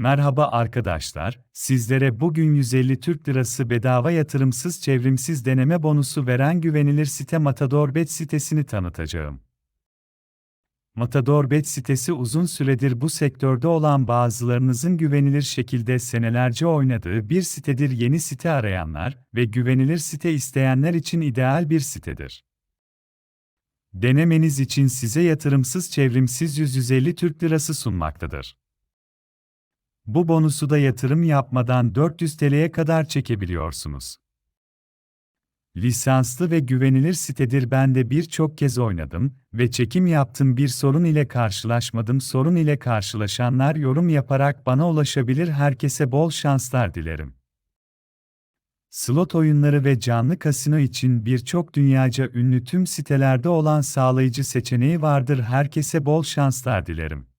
Merhaba arkadaşlar, sizlere bugün 150 Türk Lirası bedava yatırımsız çevrimsiz deneme bonusu veren güvenilir site Matadorbet sitesini tanıtacağım. Matadorbet sitesi uzun süredir bu sektörde olan bazılarınızın güvenilir şekilde senelerce oynadığı bir sitedir. Yeni site arayanlar ve güvenilir site isteyenler için ideal bir sitedir. Denemeniz için size yatırımsız çevrimsiz 150 Türk Lirası sunmaktadır. Bu bonusu da yatırım yapmadan 400 TL'ye kadar çekebiliyorsunuz. Lisanslı ve güvenilir sitedir ben de birçok kez oynadım ve çekim yaptım bir sorun ile karşılaşmadım sorun ile karşılaşanlar yorum yaparak bana ulaşabilir herkese bol şanslar dilerim. Slot oyunları ve canlı kasino için birçok dünyaca ünlü tüm sitelerde olan sağlayıcı seçeneği vardır herkese bol şanslar dilerim.